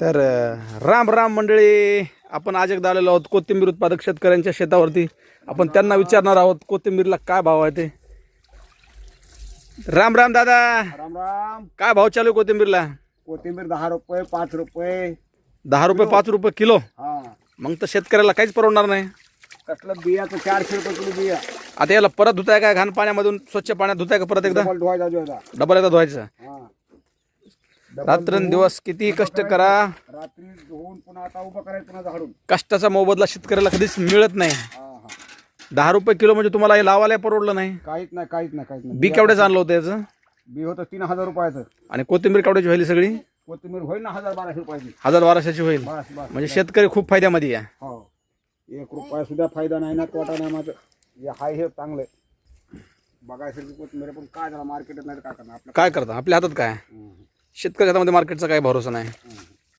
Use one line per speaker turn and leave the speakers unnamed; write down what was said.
तर राम राम मंडळी आपण आज एकदा आलेलो आहोत कोथिंबीर उत्पादक शेतकऱ्यांच्या शेतावरती. आपण त्यांना विचारणार आहोत कोथिंबीरला काय भाव आहे ते? राम राम दादा.
राम राम.
काय भाव चालू आहे कोथिंबीरला?
कोथिंबीर दहा रुपये पाच रुपये.
दहा रुपये पाच रुपये किलो?
हा.
मग तर शेतकऱ्याला काहीच परवडणार नाही.
कसलं बियाचं चारशे रुपये किलो बिया.
आता याला परत धुताय का? घाण पाण्यामधून स्वच्छ पाण्यात धुताय का परत एकदा?
डबल धुवायचा.
डबल एकदा धुवायचं. रात्रंदिवस किती कष्ट करा.
रात्री धुवून पुन्हा आता उभं करायचं पुन्हा झाडून.
कष्टाचा मोबदला शेतकऱ्याला कधीच मिळत नाही.
हा हा.
दहा रुपये किलो म्हणजे तुम्हाला हे लावायला परवडलं नाही.
काहीच नाही काहीच नाही काहीच नाही.
बी केवढ्याचं आणलं होतं याचं?
बी होतं तीन हजार रुपयाचं.
आणि कोथिंबीर केवढ्याची व्हायली सगळी?
कोथिंबीर होईल ना हजार बाराशे रुपयाची.
हजार बाराशेची होईल.
बस बस.
म्हणजे शेतकरी खूप फायद्यामध्ये आहे.
हो. एक रुपया सुद्धा फायदा नाही ना तोटा नाही माझं. हे हाय हे चांगलं आहे. बघायसारखी कोथिंबीर पण काय झालं मार्केटात नाही तर काय करणार आपलं
काय करता? आपल्या हातात काय?
हम्म.
शेतकरी हातामध्ये मार्केटचा काही भरोसा नाही.